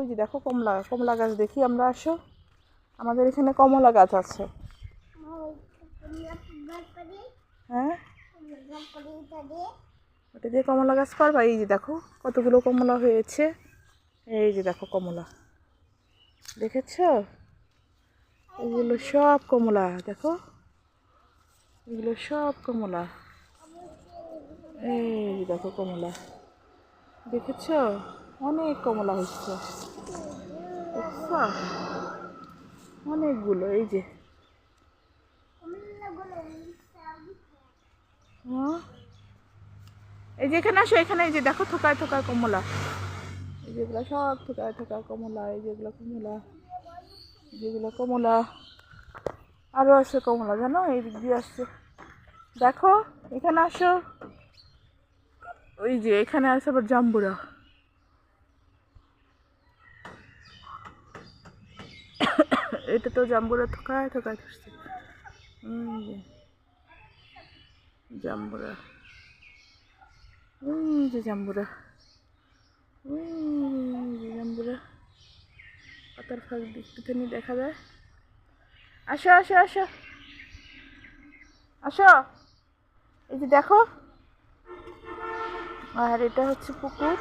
ওই যে দেখো কমলা কমলা গাছ দেখি আমরা, আসো। আমাদের এখানে কমলা গাছ আছে। হ্যাঁ? ওটা দিয়ে কমলা গাছ পারবা এই যে দেখো, কতগুলো কমলা হয়েছে। এই যে দেখো কমলা। দেখেছ? এগুলো সব কমলা, দেখো। এগুলো সব কমলা। এই দেখো কমলা। দেখেছ? অনেক কমলা হচ্ছে। অনেকগুলো, এই যে। এই যে এখানে আসো, এখানে এই যে দেখো থোকায় থোকায় কমলা। এই যেগুলো সব থোকায় থোকায় কমলা, এই যেগুলো কমলা যেগুলো কমলা। আরও আছে কমলা, জানো? এই দিক দিয়ে আসছে। দেখো, এখানে আসো। ওই যে, এখানে আছে আবার জাম্বুরা। এটা তো জাম্বুরা থোকায় থোকায় ধরছে। জাম্বুরা। ওই যে জাম্বুরা। ওই যে জাম্বুরা। পাতার ফাঁক দিকটুখানি দেখা যায়। আসো আসো আসো। আসো। এই যে দেখো। আর এটা হচ্ছে পুকুর।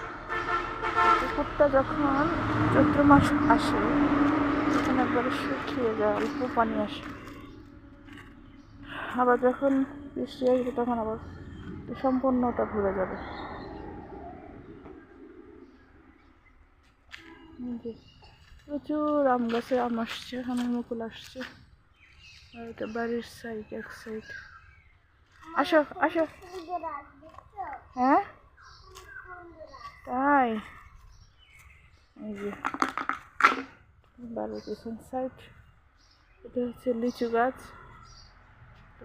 পুকুরটা যখন চৈত্র মাস আসে একবারে শুকিয়ে যায় অল্প পানি আসে। আবার যখন বৃষ্টি আসবে তখন আবার সম্পূর্ণটা ভরে যাবে। প্রচুর আম গাছে আম আসছে আমের মুকুল আসছে। বাড়ির সাইড এক সাইড আসো আসো। হ্যাঁ? তাই। এই যে বাড়ির পিছন সাইড এটা হচ্ছে লিচু গাছ।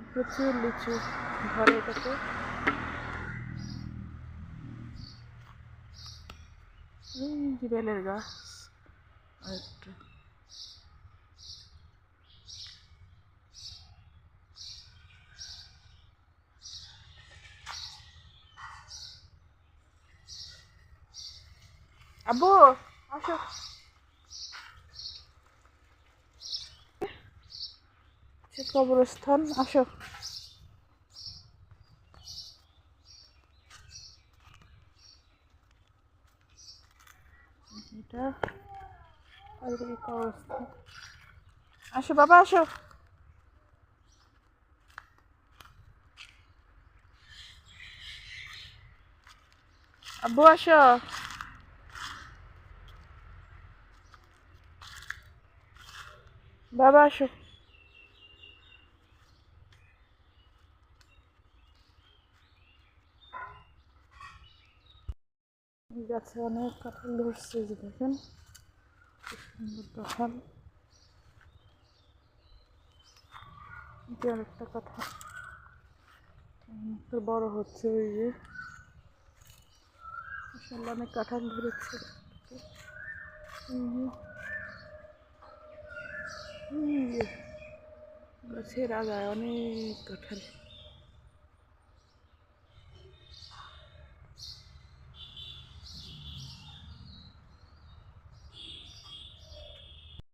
প্রচুর লিচু ধরে এটাতে। বেলের গাছ। আর একটা। আব্বু, আসো। সে কবরস্থান আসো। এটা কবরস্থান। আসো বাবা আসো। আব্বু আসো। বাবা আসো। গাছে অনেক কাঁঠাল ধরছে দেখেন। কি সুন্দর কাঁঠাল। আরেকটা কাঁঠাল বড় হচ্ছে ওই যে। মাশাআল্লাহ, অনেক কাঁঠাল ধরেছে। গাছের আগায় অনেক কাঁঠাল।